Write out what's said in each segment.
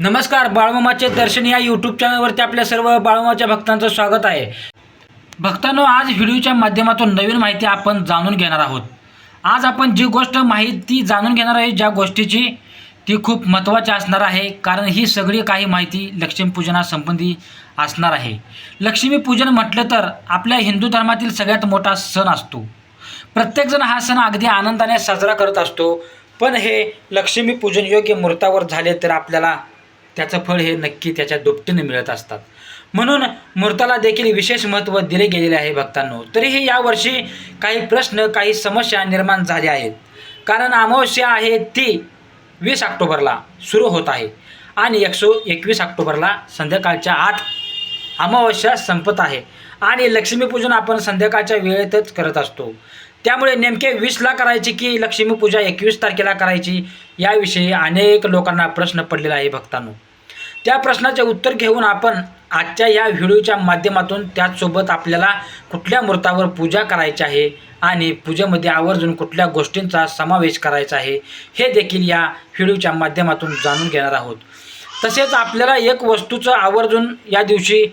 नमस्कार बाळमामाचे दर्शन या यूट्यूब चॅनलवरती आपल्या सर्व बाळमामाच्या भक्तांचं स्वागत आहे. भक्तांनो आज व्हिडिओच्या माध्यमातून नवीन माहिती आपण जाणून घेणार आहोत. आज आपण जी गोष्ट माहिती जाणून घेणार आहे ज्या गोष्टीची ती खूप महत्त्वाची असणार आहे कारण ही सगळी काही माहिती लक्ष्मीपूजनासंबंधी असणार आहे. लक्ष्मीपूजन म्हटलं तर आपल्या हिंदू धर्मातील सगळ्यात मोठा सण असतो. प्रत्येकजण हा सण अगदी आनंदाने साजरा करत असतो पण हे लक्ष्मीपूजन योग्य मुहूर्तावर झाले तर आपल्याला त्याचं फळ हे नक्की त्याच्या दुपटीने मिळत असतात. म्हणून मूर्ताला देखील विशेष महत्त्व दिले गेलेले आहे भक्तांनो. तरीही यावर्षी काही प्रश्न काही समस्या निर्माण झाल्या आहेत. कारण अमावस्या आहे ती वीस ऑक्टोबरला सुरू होत आहे आणि एकशे एकवीस ऑक्टोबरला संध्याकाळच्या आठ अमावस्या संपत आहे आणि लक्ष्मीपूजन आपण संध्याकाळच्या वेळेतच करत असतो. त्यामुळे नेमके वीसला करायची की लक्ष्मीपूजा एकवीस तारखेला करायची याविषयी अनेक लोकांना प्रश्न पडलेला आहे भक्तांनो. त्या प्रश्नाचे उत्तर घेऊन आपण आजच्या या व्हिडिओच्या माध्यमातून त्याचसोबत आपल्याला कुठल्या मुहूर्तावर पूजा करायची आहे आणि पूजेमध्ये आवर्जून कुठल्या गोष्टींचा समावेश करायचा आहे हे देखील या व्हिडिओच्या माध्यमातून जाणून घेणार आहोत. तसेच आपल्याला एक वस्तूचं आवर्जून या दिवशी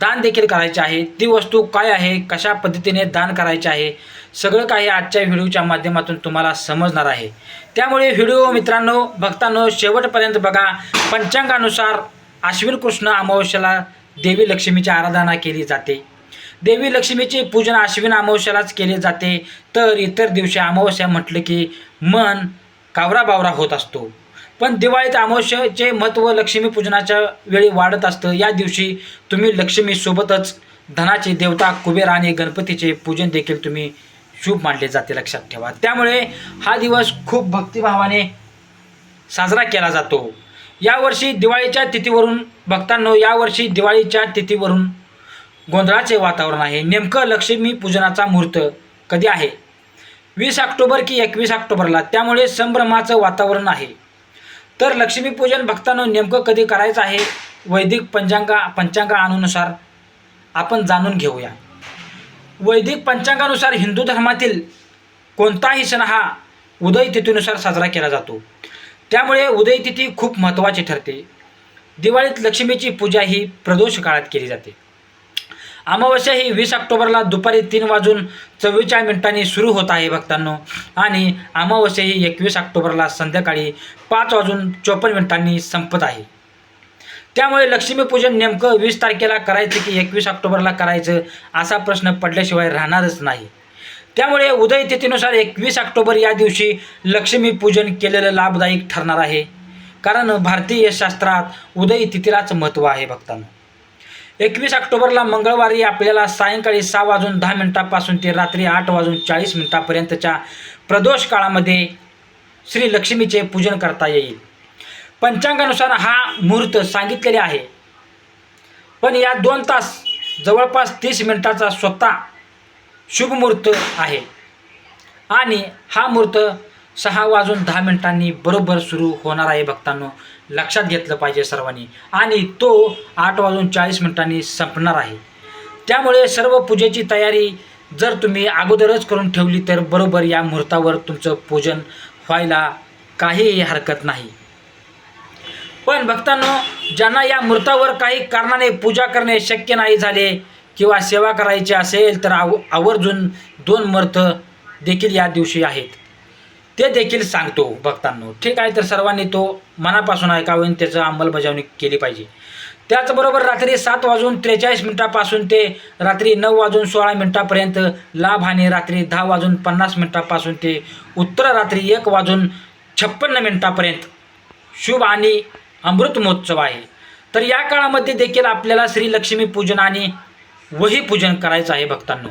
दान देखील करायचे आहे. ती वस्तू काय आहे? कशा पद्धतीने दान करायचे आहे? सगळं काही आजच्या व्हिडिओच्या माध्यमातून तुम्हाला समजणार आहे. त्यामुळे व्हिडिओ मित्रांनो भक्तांनो शेवटपर्यंत बघा. पंचांगानुसार अश्विन कृष्ण अमावस्याला देवी लक्ष्मीची आराधना केली जाते. देवी लक्ष्मीचे पूजन अश्विन अमावस्यालाच केले जाते. तर इतर दिवशी अमावस्या म्हटलं की मन कावराबावरा होत असतो. पण दिवाळीत अमावस्याचे महत्त्व लक्ष्मीपूजनाच्या वेळी वाढत असतं. या दिवशी तुम्ही लक्ष्मीसोबतच धनाचे देवता कुबेर आणि गणपतीचे पूजन देखील तुम्ही शुभ मानले जाते लक्षात ठेवा. त्यामुळे हा दिवस खूप भक्तिभावाने साजरा केला जातो. यावर्षी दिवाळीच्या तिथीवरून भक्तांनो यावर्षी दिवाळीच्या तिथीवरून गोंधळाचे वातावरण आहे. नेमकं लक्ष्मी पूजनाचा मुहूर्त कधी आहे? वीस ऑक्टोबर की एकवीस ऑक्टोबरला? त्यामुळे संभ्रमाचं वातावरण आहे. तर लक्ष्मीपूजन भक्तांनो नेमकं कधी करायचं आहे? वैदिक पंचांगा पंचांगानुसार आपण जाणून घेऊया. वैदिक पंचांगानुसार हिंदू धर्मातील कोणताही सण हा उदयतिथीनुसार साजरा केला जातो. त्यामुळे उदयतिथी खूप महत्त्वाची ठरते. दिवाळीत लक्ष्मीची पूजा ही प्रदोष काळात केली जाते. अमावस्या ही वीस ऑक्टोबरला दुपारी तीन वाजून चव्वेचाळीस मिनिटांनी सुरू होत आहे भक्तांनो. आणि अमावस्या ही एकवीस ऑक्टोबरला संध्याकाळी पाच वाजून चोपन्न मिनिटांनी संपत आहे. त्यामुळे लक्ष्मीपूजन नेमकं वीस तारखेला करायचं की एकवीस ऑक्टोबरला करायचं असा प्रश्न पडल्याशिवाय राहणारच नाही. त्यामुळे उदय तिथीनुसार एकवीस ऑक्टोबर या दिवशी लक्ष्मीपूजन केलेलं लाभदायक ठरणार आहे. कारण भारतीय शास्त्रात उदय तिथीलाच महत्त्व आहे भक्तांनो. एकवीस ऑक्टोबरला मंगळवारी आपल्याला सायंकाळी सहा वाजून दहा मिनिटापासून ते रात्री आठ वाजून चाळीस मिनिटापर्यंतच्या प्रदोष काळामध्ये श्री लक्ष्मीचे पूजन करता येईल. पंचांगानुसार हा मुहूर्त सांगितलेले आहे. पण या दोन तास जवळपास तीस मिनिटाचा स्वतः शुभ मुहूर्त आहे. आणि हा मुहूर्त सहा वाजून दहा मिनिटांनी बरोबर सुरू होणार आहे भक्तांनो. लक्षात घेतलं पाहिजे सर्वांनी. आणि तो आठ वाजून चाळीस मिनिटांनी संपणार आहे. त्यामुळे सर्व पूजेची तयारी जर तुम्ही अगोदरच करून ठेवली तर बरोबर या मुहूर्तावर तुमचं पूजन व्हायला काहीही हरकत नाही. पण भक्तांनो ज्यांना या मुहूर्तावर काही कारणाने पूजा करणे शक्य नाही झाले किंवा सेवा करायची असेल तर आव आवर्जून दोन मर्थ देखील या दिवशी आहेत. ते देखील सांगतो भक्तांनो. ठीक आहे तर सर्वांनी तो मनापासून ऐकावं आणि त्याचं अंमलबजावणी केली पाहिजे. त्याचबरोबर रात्री सात वाजून त्रेचाळीस मिनटापासून ते रात्री नऊ वाजून सोळा मिनटापर्यंत लाभ आणि रात्री दहा वाजून पन्नास मिनटापासून ते उत्तर रात्री एक वाजून छप्पन्न मिनटापर्यंत शुभ आणि अमृत महोत्सव आहे. तर या काळामध्ये देखील आपल्याला श्री लक्ष्मी पूजन आणि वही पूजन करायचं आहे भक्तांनो.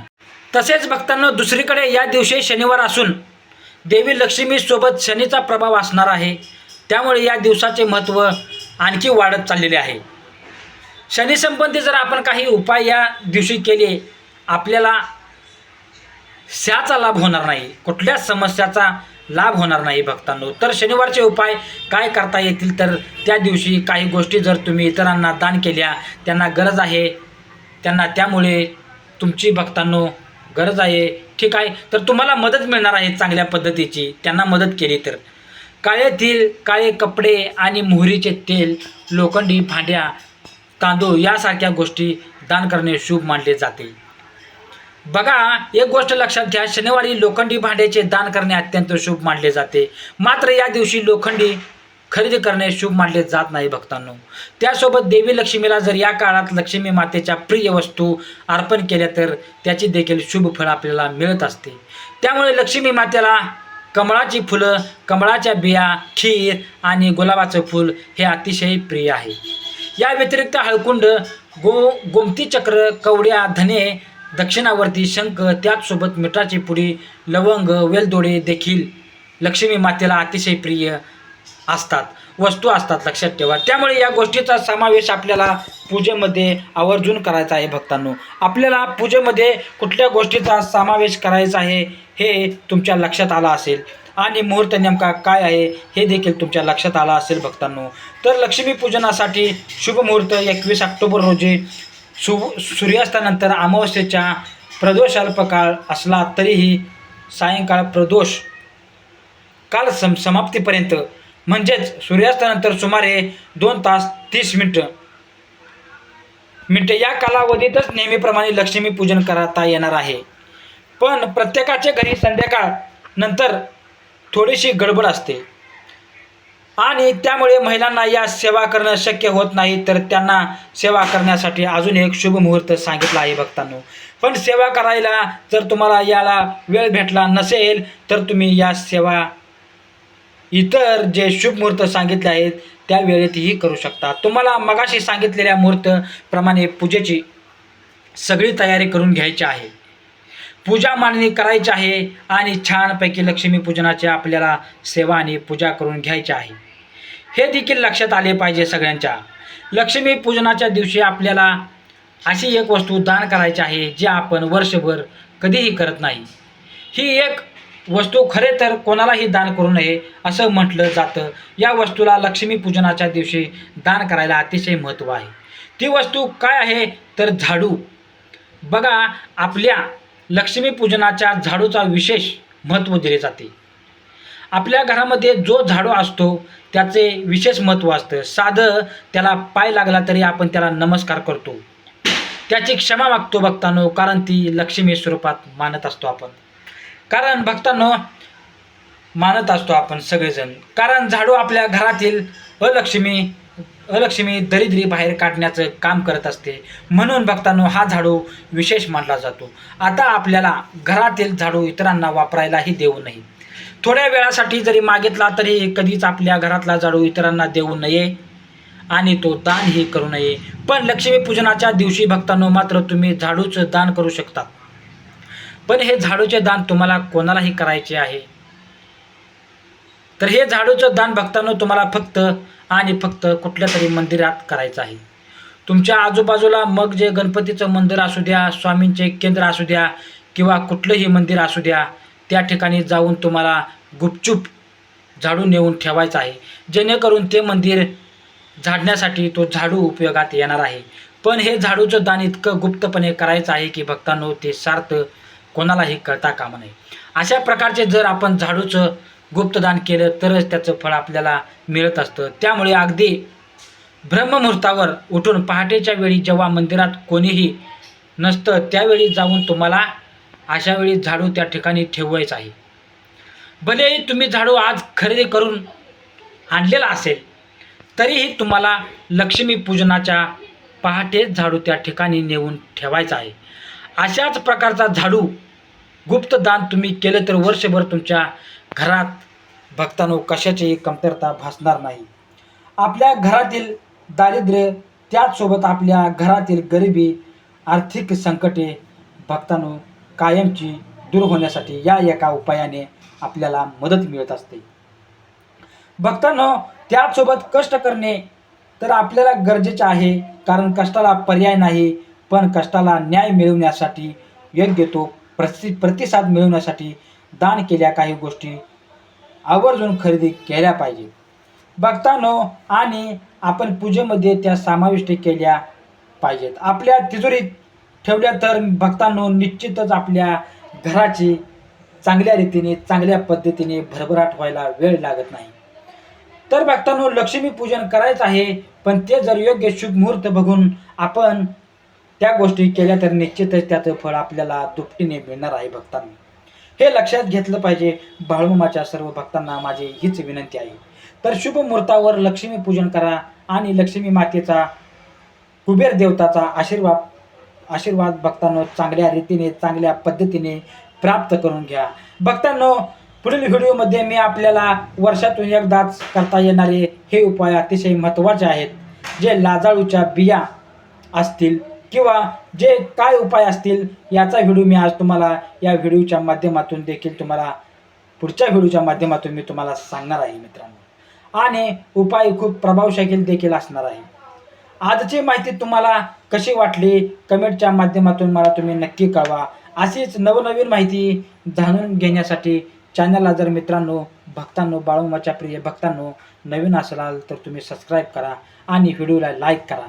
तसेच भक्तांनो दुसरीकडे या दिवशी शनिवार असून देवी लक्ष्मीसोबत शनीचा प्रभाव असणार आहे. त्यामुळे या दिवसाचे महत्त्व आणखी वाढत चाललेले आहे. शनीसंबंधी जर आपण काही उपाय या दिवशी केले आपल्याला स्याचा लाभ होणार नाही. कुठल्याच समस्याचा लाभ होणार नाही भक्तांनो. तर शनिवारचे उपाय काय करता येतील तर त्या दिवशी काही गोष्टी जर तुम्ही इतरांना दान केल्या त्यांना गरज आहे त्यांना त्यामुळे तुमची भक्तांनो गरज आहे. ठीक आहे? तर तुम्हाला मदत मिळणार आहे चांगल्या पद्धतीची. त्यांना मदत केली तर. काळे काळे कपडे आणि मोहरीचे तेल लोखंडी भांड्या तांदूळ यासारख्या गोष्टी दान करणे शुभ मानले जाते. बघा एक गोष्ट लक्षात घ्या. शनिवारी लोखंडी भांड्याचे दान करणे अत्यंत शुभ मानले जाते. मात्र या दिवशी लोखंडी खरेदी करणे शुभ मानले जात नाही भक्तांनो. त्यासोबत देवी लक्ष्मीला जर या काळात लक्ष्मी मातेच्या प्रिय वस्तू अर्पण केल्या तर त्याची देखील शुभ फळ आपल्याला मिळत असते. त्यामुळे लक्ष्मी मातेला कमळाची फुलं कमळाच्या बिया खीर आणि गुलाबाचं फूल हे अतिशय प्रिय आहे. या व्यतिरिक्त हळकुंड गो गोमती चक्र कवड्या धने दक्षिणावर्ती शंख त्याचसोबत मिठाची पुडी लवंग वेलदोडे देखील लक्ष्मी मातेला अतिशय प्रिय असतात वस्तू असतात लक्षात ठेवा. त्यामुळे या गोष्टीचा समावेश आपल्याला पूजेमध्ये आवर्जून करायचा आहे भक्तांनो. आपल्याला पूजेमध्ये कुठल्या गोष्टीचा समावेश करायचा आहे हे तुमच्या लक्षात आलं असेल. आणि मुहूर्त नेमका काय आहे हे देखील तुमच्या लक्षात आलं असेल भक्तांनो. तर लक्ष्मीपूजनासाठी शुभ मुहूर्त एकवीस ऑक्टोबर रोजी सु सूर्यास्तानंतर अमावस्येच्या प्रदोष अल्पकाळ असला तरीही सायंकाळ प्रदोष काल सम समाप्तीपर्यंत म्हणजेच सूर्यास्तानंतर सुमारे दोन तास तीस मिनटं. मिनटं या कालावधीतच नेहमीप्रमाणे लक्ष्मी पूजन करता येणार आहे. पण प्रत्येकाच्या घरी संध्याकाळ नंतर थोडीशी गडबड असते. आणि त्यामुळे महिलांना या सेवा करणं शक्य होत नाही तर त्यांना सेवा करण्यासाठी अजून एक शुभ मुहूर्त सांगितला आहे भक्तांनो. पण सेवा करायला जर तुम्हाला याला वेळ भेटला नसेल तर तुम्ही या सेवा इतर जे शुभ मुहूर्त सांगितले आहेत त्या वेळेतही करू शकता. तुम्हाला मगाशी सांगितलेल्या मुहूर्तप्रमाणे पूजेची सगळी तयारी करून घ्यायची आहे. पूजा मांडणी करायची आहे आणि छानपैकी लक्ष्मीपूजनाची आपल्याला सेवा आणि पूजा करून घ्यायची आहे. हे देखील लक्षात आले पाहिजे सगळ्यांच्या. लक्ष्मीपूजनाच्या दिवशी आपल्याला अशी एक वस्तू दान करायची आहे जी आपण वर्षभर कधीही करत नाही. ही एक वस्तू खरे तर कोणालाही दान करू नये असं म्हटलं जातं. या वस्तूला लक्ष्मी पूजनाच्या दिवशी दान करायला अतिशय महत्त्व आहे. ती वस्तू काय आहे? तर झाडू. बघा आपल्या लक्ष्मीपूजनाच्या झाडूचा विशेष महत्त्व दिले जाते. आपल्या घरामध्ये जो झाडू असतो त्याचे विशेष महत्त्व असतं. साधं त्याला पाय लागला तरी आपण त्याला नमस्कार करतो. त्याची क्षमा मागतो बघतानो कारण ती लक्ष्मी स्वरूपात मानत असतो आपण. कारण भक्तांनो मानत असतो आपण सगळेजण. कारण झाडू आपल्या घरातील अलक्ष्मी अलक्ष्मी दरिद्री बाहेर काढण्याचं काम करत असते. म्हणून भक्तांनो हा झाडू विशेष मानला जातो. आता आपल्याला घरातील झाडू इतरांना वापरायलाही देऊ नये. थोड्या वेळासाठी जरी मागितला तरी कधीच आपल्या घरातला झाडू इतरांना देऊ नये आणि तो दानही करू नये. पण लक्ष्मीपूजनाच्या दिवशी भक्तांनो मात्र तुम्ही झाडूचं दान करू शकता. पण हे झाडूचे दान तुम्हाला कोणालाही करायचे आहे? तर हे झाडूचं दान भक्तांनो तुम्हाला फक्त आणि फक्त कुठल्या तरी मंदिरात करायचं आहे. तुमच्या आजूबाजूला मग जे गणपतीचं मंदिर असू द्या स्वामींचे केंद्र असू द्या किंवा कुठलंही मंदिर असू द्या त्या ठिकाणी जाऊन तुम्हाला गुपचूप झाडू नेऊन ठेवायचं आहे. जेणेकरून ते मंदिर झाडण्यासाठी तो झाडू उपयोगात येणार आहे. पण हे झाडूचं दान इतकं गुप्तपणे करायचं आहे की भक्तांनो ते सार्थ कोणालाही कळता कामा नये. अशा प्रकारचे जर आपण झाडूचं गुप्तदान केलं तरच त्याचं फळ आपल्याला मिळत असतं. त्यामुळे अगदी ब्रह्ममुहूर्तावर उठून पहाटेच्या वेळी जेव्हा मंदिरात कोणीही नसतं त्यावेळी जाऊन तुम्हाला अशा वेळी झाडू त्या ठिकाणी ठेवायचं आहे. भलेही तुम्ही झाडू आज खरेदी करून आणलेला असेल तरीही तुम्हाला लक्ष्मीपूजनाच्या पहाटेच झाडू त्या ठिकाणी नेऊन ठेवायचा आहे. अशाच प्रकारचा झाडू गुप्तदान तुम्ही केलं तर वर्षभर तुमच्या घरात भक्तांनो कशाचीही कमतरता भासणार नाही. आपल्या घरातील दारिद्र्य त्याचसोबत आपल्या घरातील गरिबी आर्थिक संकटे भक्तांनो कायमची दूर होण्यासाठी या एका उपायाने आपल्याला मदत मिळत असते. भक्तांनो त्याचसोबत कष्ट करणे तर आपल्याला गरजेचे आहे कारण कष्टाला पर्याय नाही पण कष्टाला न्याय मिळवण्यासाठी योग्य तो प्रति प्रतिसाद मिळवण्यासाठी दान केल्या काही गोष्टी आवर्जून खरेदी केल्या पाहिजे. बघतानो आणि आपण पूजेमध्ये त्या समाविष्ट केल्या पाहिजेत. आपल्या तिजोरीत ठेवल्या तर भक्तांनो निश्चितच आपल्या घराची चांगल्या रीतीने चांगल्या पद्धतीने भरभराट व्हायला वेळ लागत नाही. तर भक्तांनो लक्ष्मी पूजन करायचं आहे पण ते जर योग्य शुभ मुहूर्त बघून आपण त्या गोष्टी केल्या तर निश्चितच त्याचं फळ आपल्याला दुपटीने मिळणार आहे भक्तांनी. हे लक्षात घेतलं पाहिजे बाळूमाच्या सर्व भक्तांना माझी हीच विनंती आहे. तर शुभ मुहूर्तावर लक्ष्मी पूजन करा आणि लक्ष्मी मातेचा कुबेर देवताचा आशीर्वाद आशीर्वाद भक्तांनो चांगल्या रीतीने चांगल्या पद्धतीने प्राप्त करून घ्या. भक्तांनो पुढील व्हिडिओमध्ये मी आपल्याला वर्षातून एकदाच करता येणारे हे उपाय अतिशय महत्त्वाचे आहेत. जे लाजाळूच्या बिया असतील किंवा जे काय उपाय असतील याचा व्हिडिओ मी आज तुम्हाला या व्हिडिओच्या माध्यमातून देखील तुम्हाला पुढच्या व्हिडिओच्या माध्यमातून मी तुम्हाला सांगणार आहे मित्रांनो. आणि उपाय खूप प्रभावशाली देखील असणार आहे. आजची माहिती तुम्हाला कशी वाटली कमेंटच्या माध्यमातून मला तुम्ही नक्की कळवा. अशीच नवनवीन माहिती जाणून घेण्यासाठी चॅनलला जर मित्रांनो भक्तांनो बाळूमाच्या प्रिय भक्तांनो नवीन असाल तर तुम्ही सबस्क्राईब करा आणि व्हिडिओला लाईक करा.